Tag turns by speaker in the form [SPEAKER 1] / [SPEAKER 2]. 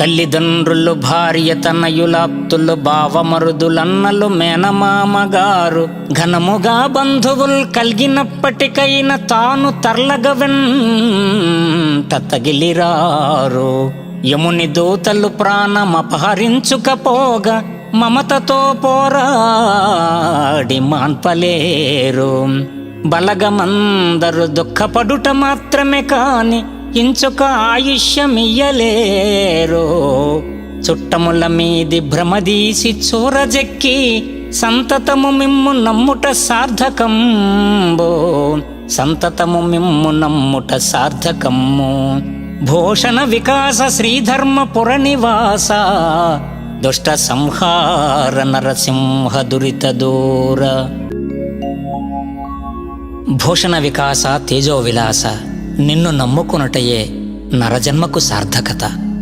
[SPEAKER 1] తల్లిదండ్రులు భార్య తనయులాప్తులు భావమరుదులన్నలు మేనమామగారు ఘనముగా బంధువులు కలిగినప్పటికైన తాను తరలగవెంట తగిలిరారు. యముని దూతలు ప్రాణమపహరించుకపోగా మమతతో పోరాడి మాన్పలేరు. బలగమందరు దుఃఖపడుట మాత్రమే కాని ఇంచుక ఆయుష్యమియ్యలేరు. చుట్టముల మీది భ్రమదీసి చూరజెక్కి సంతతము మిమ్ము నమ్ముట సార్థకంబో. సంతతము మిమ్ము నమ్ముట సార్థకమ్ము. భూషణ వికాస శ్రీధర్మ పురనివాస. దుష్ట సంహార నరసింహ దురిత దూర. భూషణ వికాస తేజో విలాస నిన్ను నమ్ముకున్నటయే నరజన్మకు సార్థకత.